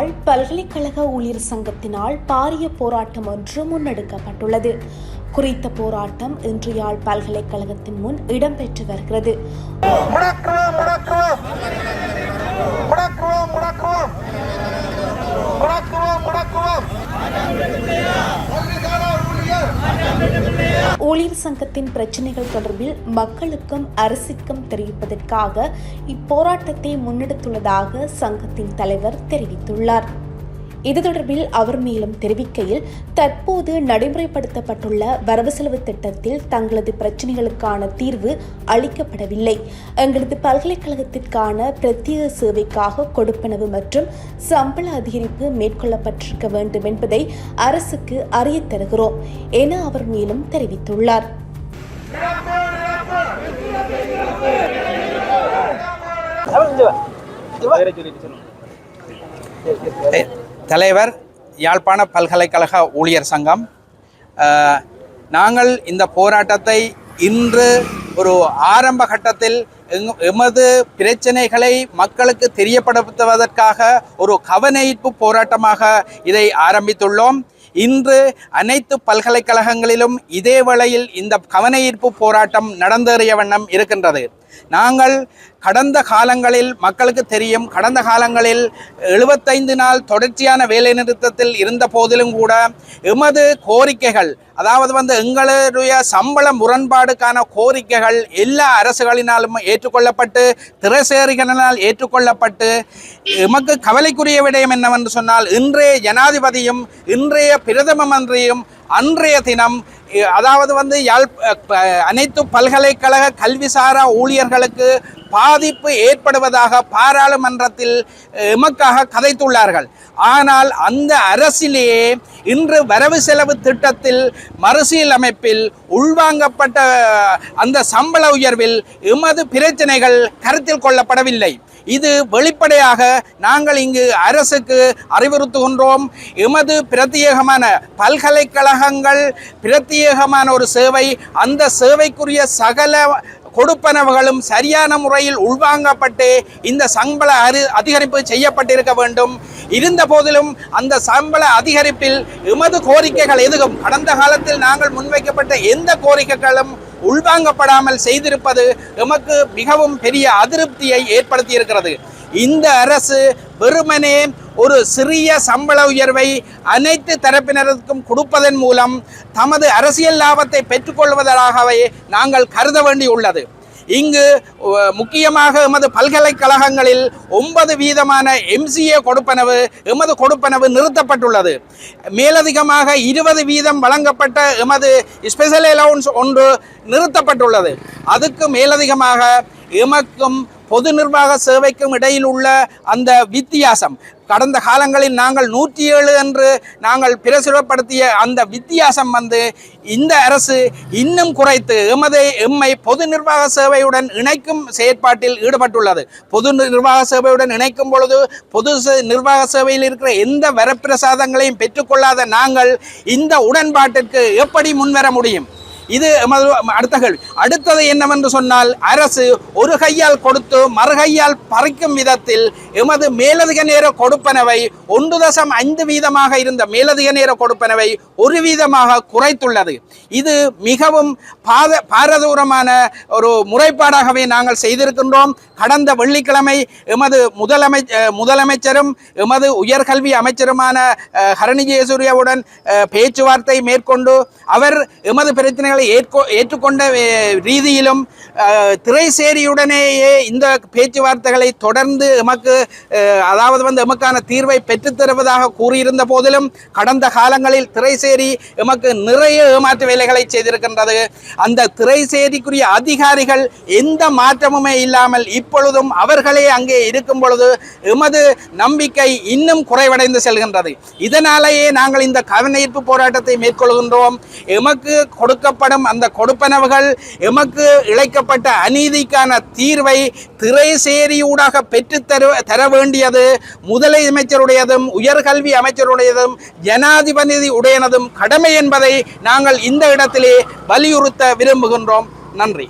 யாழ் பல்கலைக்கழக ஊழியர் சங்கத்தினால் பாரிய போராட்டம் ஒன்று முன்னெடுக்கப்பட்டுள்ளது. குறித்த போராட்டம் இன்று யாழ் பல்கலைக்கழகத்தின் முன் இடம்பெற்று வருகிறது. ஊழியர் சங்கத்தின் பிரச்சினைகள் தொடர்பில் மக்களுக்கும் அரசுக்கும் தெரிவிப்பதற்காக இப்போராட்டத்தை முன்னெடுத்துள்ளதாக சங்கத்தின் தலைவர் தெரிவித்துள்ளார். இது தொடர்பில் அவர் மேலும் தெரிவிக்கையில் தற்போது நடைமுறைப்படுத்தப்பட்டுள்ள வரவு செலவு திட்டத்தில் தங்களது பிரச்சினைகளுக்கான தீர்வு அளிக்கப்படவில்லை. எங்களது பல்கலைக்கழகத்திற்கான பிரத்யேக சேவைக்காக கொடுப்பனவு மற்றும் சம்பள அதிகரிப்பு மேற்கொள்ளப்பட்டிருக்க வேண்டும் என்பதை அரசுக்கு அறியத் தருகிறோம் என அவர் மேலும் தெரிவித்துள்ளார். தலைவர் யாழ்ப்பாண பல்கலைக்கழக ஊழியர் சங்கம். நாங்கள் இந்த போராட்டத்தை இன்று ஒரு ஆரம்ப கட்டத்தில் எமது பிரச்சனைகளை மக்களுக்கு தெரியப்படுத்துவதற்காக ஒரு கவனஈர்ப்பு போராட்டமாக இதை ஆரம்பித்துள்ளோம். இன்று அனைத்து பல்கலைக்கழகங்களிலும் இதே வேளையில் இந்த கவனஈர்ப்பு போராட்டம் நடந்தேறிய வண்ணம் இருக்கின்றது. நாங்கள் கடந்த காலங்களில் மக்களுக்கு தெரியும் கடந்த காலங்களில் எழுபத்தைந்து நாள் தொடர்ச்சியான வேலைநிறுத்தத்தில் இருந்த போதிலும் கூட எமது கோரிக்கைகள் அதாவது வந்து எங்களுடைய சம்பள முரண்பாடுக்கான கோரிக்கைகள் எல்லா அரசுகளினாலும் ஏற்றுக்கொள்ளப்பட்டு திரைசேரிகளினால் ஏற்றுக்கொள்ளப்பட்டு எமக்கு கவலைக்குரிய விடயம் என்னவென்று சொன்னால் இன்றைய ஜனாதிபதியும் இன்றைய பிரதம மந்திரியும் அன்றைய தினம் அதாவது வந்து யாழ் அனைத்து பல்கலைக்கழக கல்விசாரா ஊழியர்களுக்கு பாதிப்பு ஏற்படுவதாக பாராளுமன்றத்தில் எமக்காக கதைத்துள்ளார்கள். ஆனால் அந்த அரசிலேயே இன்று வரவு செலவு திட்டத்தில் மறுசீலமைப்பில் உள்வாங்கப்பட்ட அந்த சம்பள உயர்வில் எமது பிரச்சனைகள் கருத்தில் கொள்ளப்படவில்லை. இது வெளிப்படையாக நாங்கள் இங்கு அரசுக்கு அறிவுறுத்துகின்றோம். எமது பிரத்யேகமான பல்கலைக்கழகங்கள் பிரத்யேகமான ஒரு சேவை அந்த சேவைக்குரிய சகல கொடுப்பனவுகளும் சரியான முறையில் உள்வாங்கப்பட்டு இந்த சம்பள அரு அதிகரிப்பு செய்யப்பட்டிருக்க வேண்டும். இருந்த போதிலும் அந்த சம்பள அதிகரிப்பில் எமது கோரிக்கைகள் எதுவும் கடந்த காலத்தில் நாங்கள் முன்வைக்கப்பட்ட எந்த கோரிக்கைகளும் உள்வாங்கப்படாமல் செய்திருப்பது எமக்கு மிகவும் பெரிய அதிருப்தியை ஏற்படுத்தி இருக்கிறது இந்த அரசு வெறுமனே ஒரு சிறிய சம்பள உயர்வை அனைத்து தரப்பினருக்கும் கொடுப்பதன் மூலம் தமது அரசியல் லாபத்தை பெற்றுக்கொள்வதாகவே நாங்கள் கருத வேண்டியுள்ளது. இங்கு முக்கியமாக எமது பல்கலைக்கழகங்களில் ஒன்பது வீதமான எம்சிஏ கொடுப்பனவு எமது கொடுப்பனவு நிறுத்தப்பட்டுள்ளது. மேலதிகமாக இருபது வீதம் வழங்கப்பட்ட எமது ஸ்பெஷல் அலவுன்ஸ் ஒன்று நிறுத்தப்பட்டுள்ளது. அதுக்கு மேலதிகமாக எமக்கும் பொது நிர்வாக சேவைக்கும் இடையில் உள்ள அந்த வித்தியாசம். கடந்த காலங்களில் நாங்கள் நூற்றி ஏழு என்று நாங்கள் பிரசுரப்படுத்திய அந்த வித்தியாசம் வந்து இந்த அரசு இன்னும் குறைத்து எமது எம்மை பொது நிர்வாக சேவையுடன் இணைக்கும் செயற்பாட்டில் ஈடுபட்டுள்ளது. பொது நிர்வாக சேவையுடன் இணைக்கும் பொழுது பொது சே- நிர்வாக சேவையில் இருக்கிற எந்த வரப்பிரசாதங்களையும் பெற்றுக்கொள்ளாத நாங்கள் இந்த உடன்பாட்டிற்கு எப்படி முன்வர முடியும்? இது எமது அடுத்த கேள்வி. அடுத்தது என்னவென்று சொன்னால் அரசு ஒரு கையால் கொடுத்து மறுகையால் பறிக்கும் விதத்தில் எமது மேலதிக நேர கொடுப்பனவை ஒன்று தசம் ஐந்து வீதமாக இருந்த மேலதிக நேர கொடுப்பனவை ஒரு வீதமாக குறைத்துள்ளது. இது மிகவும் பாத பாரதூரமான ஒரு முறைப்பாடாகவே நாங்கள் செய்திருக்கின்றோம். கடந்த வெள்ளிக்கிழமை எமது முதலமை முதலமைச்சரும் எமது உயர்கல்வி அமைச்சருமான ஹரணி ஜெயசூரியாவுடன் பேச்சுவார்த்தை மேற்கொண்டு அவர் எமது பிரச்சனைகளை ஏற்கொ ஏற்றுக்கொண்ட ரீதியிலும் திரைசேரியுடனேயே இந்த பேச்சுவார்த்தைகளை தொடர்ந்து எமக்கு அதாவது வந்து எமக்கான தீர்வை பெற்றுத்தருவதாக கூறியிருந்த போதிலும் கடந்த காலங்களில் திரைசேரி எமக்கு நிறைய ஏமாற்று வேலைகளை செய்திருக்கின்றது. அந்த திரைசேரிக்குரிய அதிகாரிகள் எந்த மாற்றமுமே இல்லாமல் இப்பொழுதும் அவர்களே அங்கே இருக்கும் பொழுது எமது நம்பிக்கை இன்னும் குறைவடைந்து செல்கின்றது. இதனாலேயே நாங்கள் இந்த கவனஈர்ப்பு போராட்டத்தை மேற்கொள்கின்றோம். எமக்கு கொடுக்கப்பட்ட கொடுக்கப்படும் அந்த கொடுப்பனவுகள் எமக்கு இழைக்கப்பட்ட அநீதிக்கான தீர்வை திரைசேரியூடாக பெற்றுத்தரு தர வேண்டியது முதலமைச்சருடையதும் உயர்கல்வி அமைச்சருடையதும் ஜனாதிபதி உடையனதும் கடமை என்பதை நாங்கள் இந்த இடத்திலே வலியுறுத்த விரும்புகின்றோம். நன்றி.